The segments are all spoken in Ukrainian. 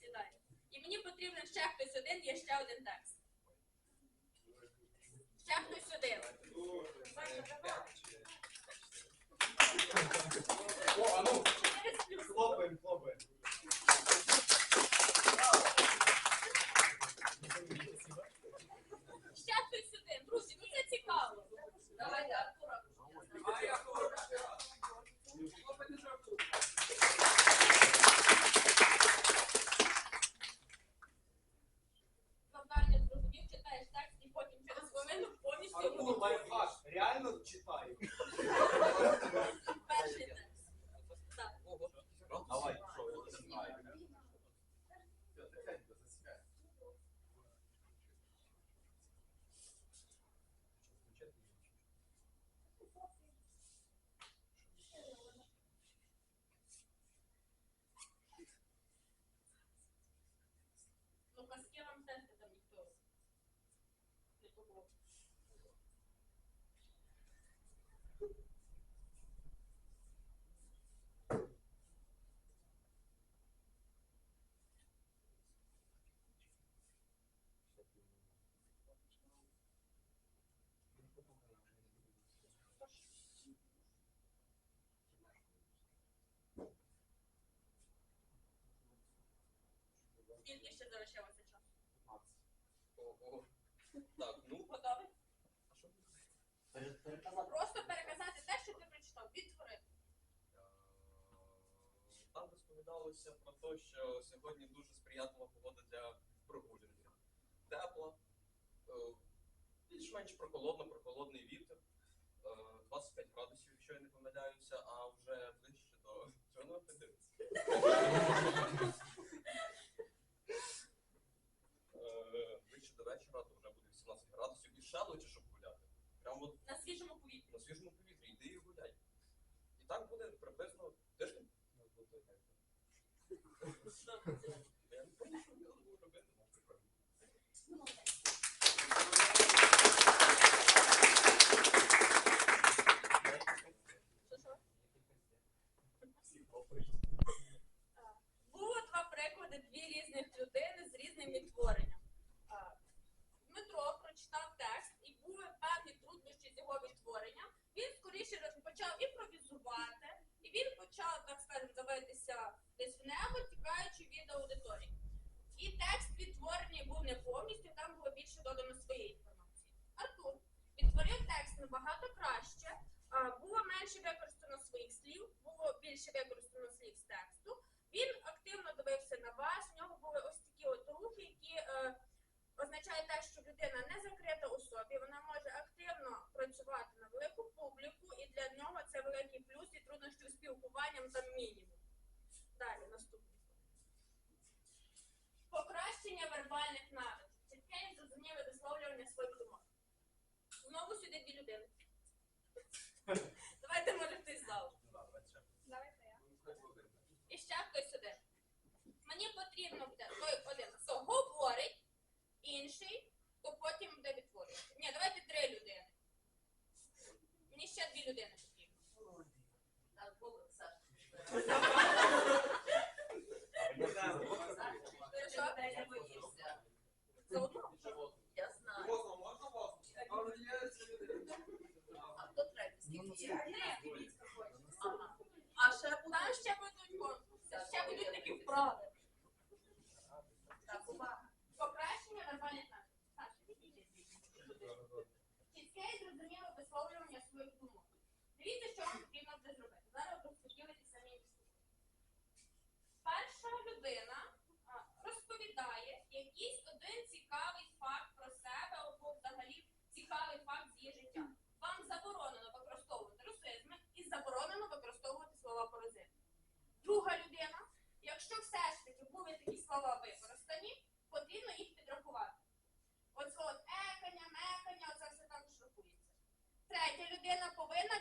Сідай. І мені потрібен ще хтось один, є ще один текст. Ще хтось один. О, а ну, хлопаємо, хлопаємо. Ще хтось один. Друзі, ну це цікаво. Давайте, Артура. А я хочу. Хлопець не жартує. Завдання зрозумів, читаєш текст і потім через хвилину повністю Артур, його лайфхак. Реально читаю. перший текст. Так. Давай. Ну, казки вам теж там ніхто не Так, ну, Готовий? а що? Просто переказати те, що ти прочитав. Відтворити. Е, Там розповідалося про те, що сьогодні дуже сприятлива погода для прогулянки. Тепла, е, більш-менш прохолодно, прохолодний вітер, е, 25 градусів, якщо я не помиляюся, а вже ближче до чорного подивитися. 16 градусів і ще ночі, щоб гуляти. Прямо На свіжому повітрі. на свіжому повітрі, йди і гуляй. І так буде приблизно тиждень. Я не. Додано своєї інформації. Артур відтворив текст набагато краще, було менше використано своїх слів, було більше використано слів з тексту. Він активно дивився на вас. В нього були ось такі от рухи, які е, означають те, що людина не закрита у собі. Вона може активно працювати на велику публіку, і для нього це великий плюс і труднощі з спілкуванням там мінімум. Далі наступний. Покращення вербальних навичок. Знову сюди дві людини. Давайте може хтось з залу. Давайте я. І ще хтось один. Мені потрібно буде той один, хто говорить, інший, хто потім буде відтворювати. Ні, давайте три людини. Мені ще дві людини потрібно. Так, Саша. Ти що? Ти не боїшся. Заодно? Я знаю. Воздух можна воздух? А хто третій? Скільки є? Три. Ага. А ще буде? Там ще будуть конкурси, ще будуть такі вправи. Так, увага. Покращення вербальних навичок. Саша, відійди. Чітке і зрозуміле висловлювання своїх думок. Дивіться, що вам потрібно буде зробити. Зараз розподілите самі між собою. Перша людина розповідає якийсь один цікавий факт про себе або взагалі цікавий факт з її життя. Вам заборонено використовувати русизми і заборонено використовувати слова паразити. Друга людина, якщо все ж таки були такі слова використані, потрібно їх підрахувати. Оце от екання, мекання, оце все також рахується. Третя людина повинна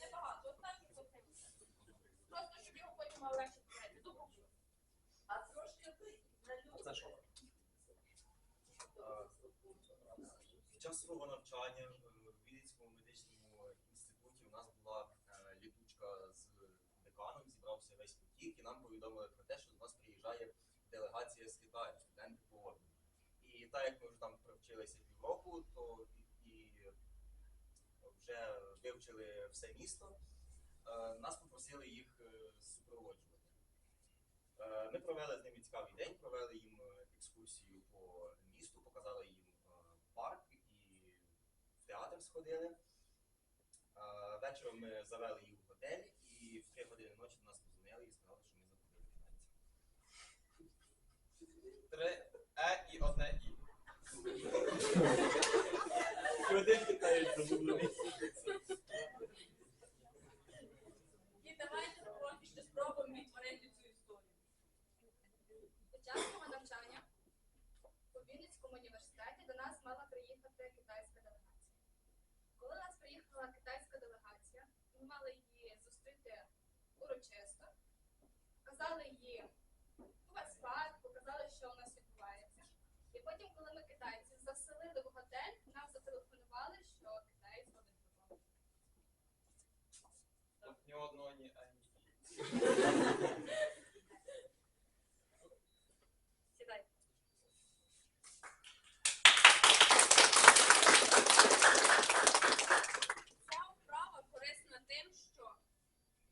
Небагато, останній поцінився. Просто щоб його потім легше прийти. Добре. А трошки на що? Під час свого навчання е, в Вінницькому медичному інституті у нас була е, літучка з деканом, зібрався весь потік, і нам повідомили про те, що до нас приїжджає делегація з Китаю, студенти по І так як ми вже там провчилися півроку, то і, і вже вивчили все місто, е, нас попросили їх е, супроводжувати. Е, Ми провели з ними цікавий день, провели їм екскурсію по місту, показали їм парк і в театр сходили. Вечором ми завели їх в готель і в 3 години ночі до нас позвонили і сказали, що ми забули китайців. Три Е і одне І. І один китаєць загублений. І давайте поки спробуємо відтворити цю історію. Під час мого навчання у Вінницькому університеті до нас мала приїхати китайська делегація. Коли нас приїхала китайська делегація, ми мали її зустріти урочисто, показали їй увесь парк, показали, що у нас відбувається. І потім, коли ми китайців заселили в готель, нам зателефонували, що китаєць ходить додому. Тут ні одного, ні А, ні І. Сідай. Ця вправа корисна тим, що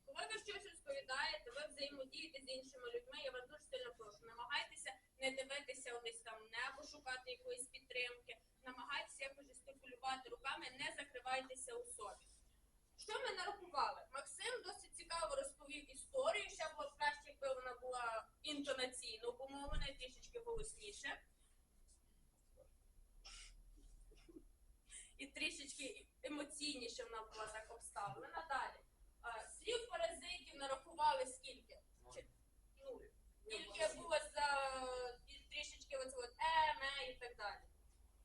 коли ви щось розповідаєте, ви взаємодієте з іншими людьми, я вас дуже сильно прошу. Намагайтеся не дивитися десь там в небо, шукати якоїсь підтримки, намагайтеся якось жестикулювати руками, не закривайтеся у собі. Що ми нарахували? Максим досить цікаво розповів історію. Ще було б краще, якби вона була інтонаційно помовлена, трішечки голосніше. І трішечки емоційніше вона була так обставлена. Далі. Слів паразитів нарахували скільки? Чи- Ну, тільки було за трішечки оце е, ме і так далі.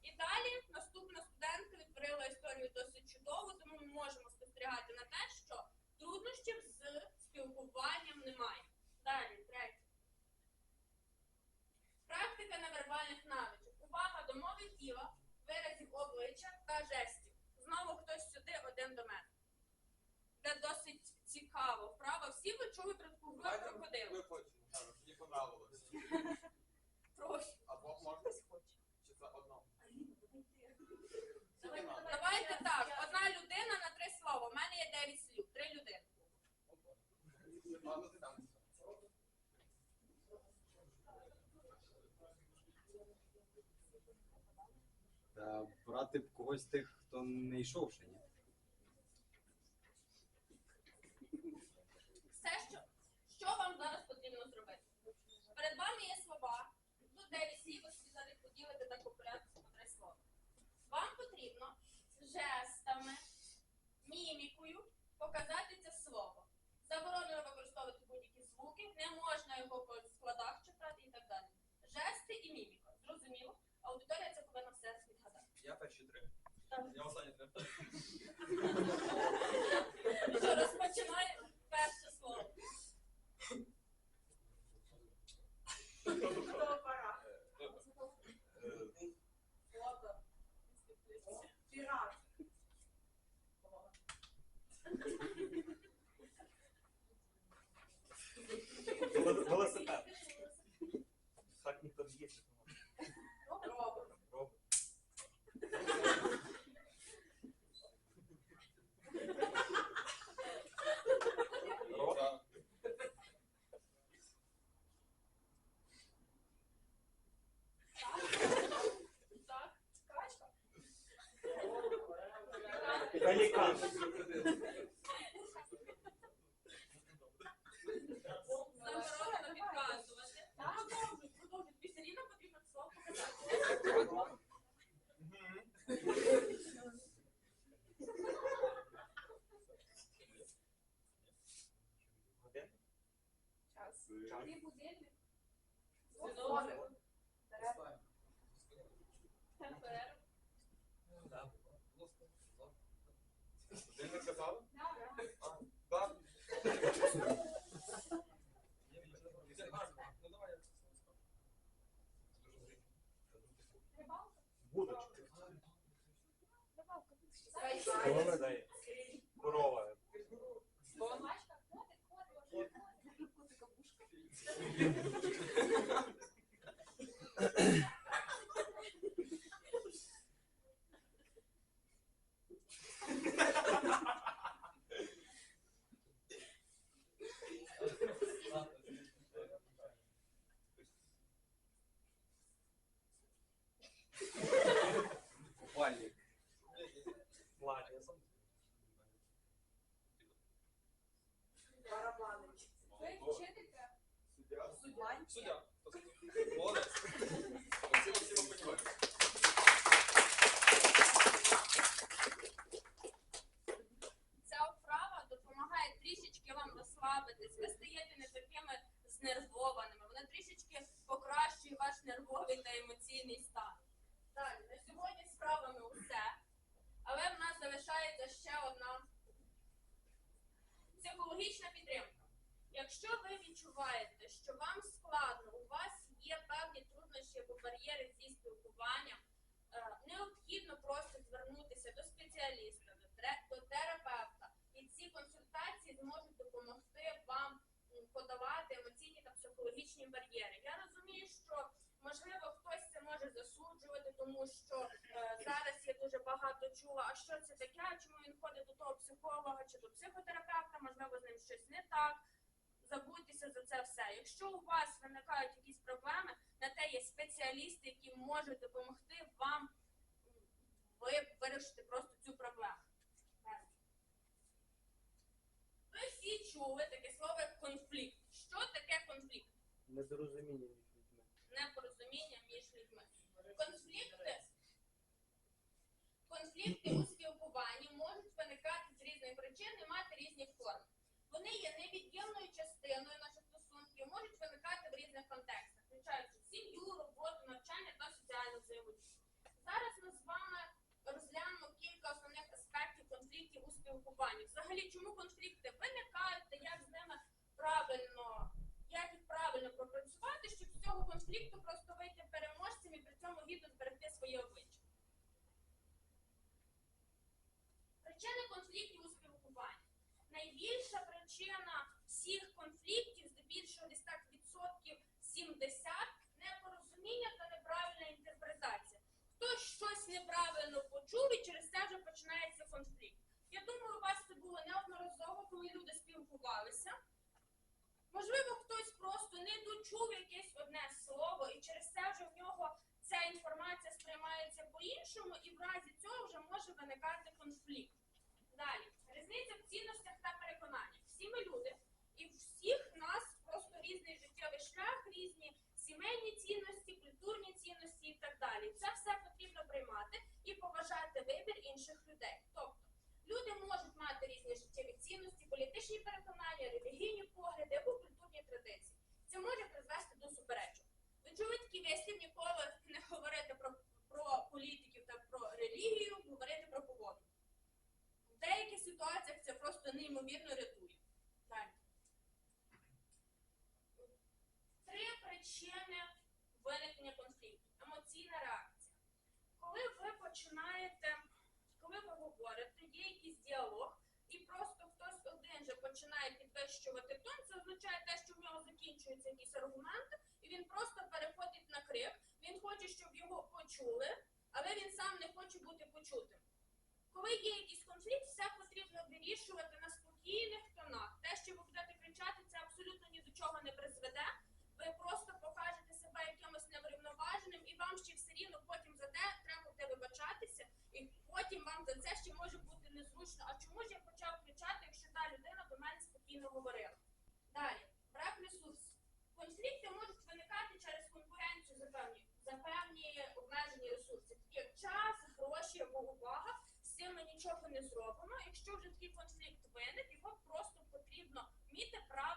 І далі наступна студентка відтворила історію досить чудово, тому ми можемо спостерігати на те, що труднощів з спілкуванням немає. Далі, третє. Практика невербальних навичок. Увага до мови тіла, виразів обличчя та жестів. Знову хтось сюди, один до мене. Це досить цікаво. Вправо Всі ви чули про таку гру Давайте крокодил? ви хочете, кажуть, мені понравилось. Прошу. Або можна? Чи це одно? Давайте, давайте. Давайте так. Одна людина на три слова. У мене є дев'ять слів. Три людини. Ладно, ти там. Та брати б когось тих, хто не йшов ще, ні? Все, що, що вам зараз потрібно зробити? Перед вами є слова. Тут дев'ять слів, ви собі за них поділите так по порядку по три слова. Вам потрібно жестами, мімікою показати це слово. Заборонено використовувати будь-які звуки, не можна його по складах читати і так далі. Жести і міміка. Зрозуміло? Аудиторія це. Я перші три. Я останні три. Що розпочинає перше слово. Готова пора. Е, Фото. Пірат. Велосипед. Так ніхто не їздить. Робот. Робот. Рота. Так. Качка. Пелікан. Заборонено підказувати. Так, продовжуй, продовжуй. Тобі все рівно потрібно це слово показати. Годин? Час. Час. Ти будильник. Добре. Перерва. Ти не казав? Да. А, так. Добре. Корова. Собачка, Барабанить. Ви вчителька? Суддя. Суддя. Молодець. Спасибо. Ця вправа допомагає трішечки вам розслабитись. Ви стаєте не такими знервованими. Вона трішечки покращує ваш нервовий та емоційний стан. Далі, на сьогодні з вправами усе. Але в нас залишається ще одна психологічна підтримка. Якщо ви відчуваєте, що вам складно, у вас є певні труднощі або бар'єри зі спілкуванням, е, необхідно просто звернутися до спеціаліста, до терапевта, і ці консультації зможуть допомогти вам м, подолати емоційні та психологічні бар'єри. Я розумію, що можливо хтось це може засуджувати, тому що е, зараз я дуже багато чула, а що це таке, чому він ходить до того психолога чи до психотерапевта, можливо, з ним щось не так. Забудьтеся за це все. Якщо у вас виникають якісь проблеми, на те є спеціалісти, які можуть допомогти вам ви вирішити просто цю проблему. Ви всі чули таке слово конфлікт. Що таке конфлікт? Недорозуміння між людьми. Непорозуміння між людьми. Конфлікти у спілкуванні можуть виникати з різних причин і мати різні форми. Вони є невід'ємною частиною наших стосунків, можуть виникати в різних контекстах, включаючи сім'ю, роботу, навчання та соціальну взаємодію. Зараз ми з вами розглянемо кілька основних аспектів конфліктів у спілкуванні. Взагалі, чому конфлікти виникають та як з ними правильно, як їх правильно пропрацювати, щоб з цього конфлікту просто вийти переможцем і при цьому гідно зберегти своє обличчя. Причини конфліктів у спілкуванні. Найбільша причина всіх конфліктів, здебільшого десь так відсотків 70, непорозуміння та неправильна інтерпретація. Хтось щось неправильно почув і через це вже починається конфлікт. Я думаю, у вас це було неодноразово, коли люди спілкувалися. Можливо, хтось просто не дочув якесь одне слово, і через це вже в нього ця інформація сприймається по-іншому, і в разі цього вже може виникати конфлікт. Далі, різниця в цінностях та переконаннях. Всі ми люди, і всіх нас просто різний життєвий шлях, різні сімейні цінності, культурні цінності і так далі. Це все потрібно приймати і поважати вибір інших людей. Тобто люди можуть мати різні життєві цінності, політичні переконання, релігійні погляди або культурні традиції. Це може призвести до суперечок. Ви чули ніколи не говорити про, про політиків та про релігію, говорити про погоду. В деяких ситуаціях це просто неймовірно рятує. Далі. Три причини виникнення конфлікту. Емоційна реакція. Коли ви починаєте, є якийсь діалог, і просто хтось один же починає підвищувати тон, це означає те, що в нього закінчуються якісь аргументи, і він просто переходить на крик. Він хоче, щоб його почули, але він сам не хоче бути почутим. Коли є якийсь конфлікт, все потрібно вирішувати на спокійних тонах. Те, що ви будете кричати, це абсолютно ні до чого не призведе. Ви просто покажете себе якимось неврівноваженим, і вам ще все рівно потім за те треба буде вибачатися, і потім вам за це ще може бути незручно. А чому ж я почав кричати, якщо та людина до мене спокійно говорила? Далі, брак ресурсів. Конфлікти можуть виникати через конкуренцію за певні, за певні обмежені ресурси, такі як час, гроші або увага. З цим ми нічого не зробимо. Якщо вже такий конфлікт виник, його просто потрібно вміти правильно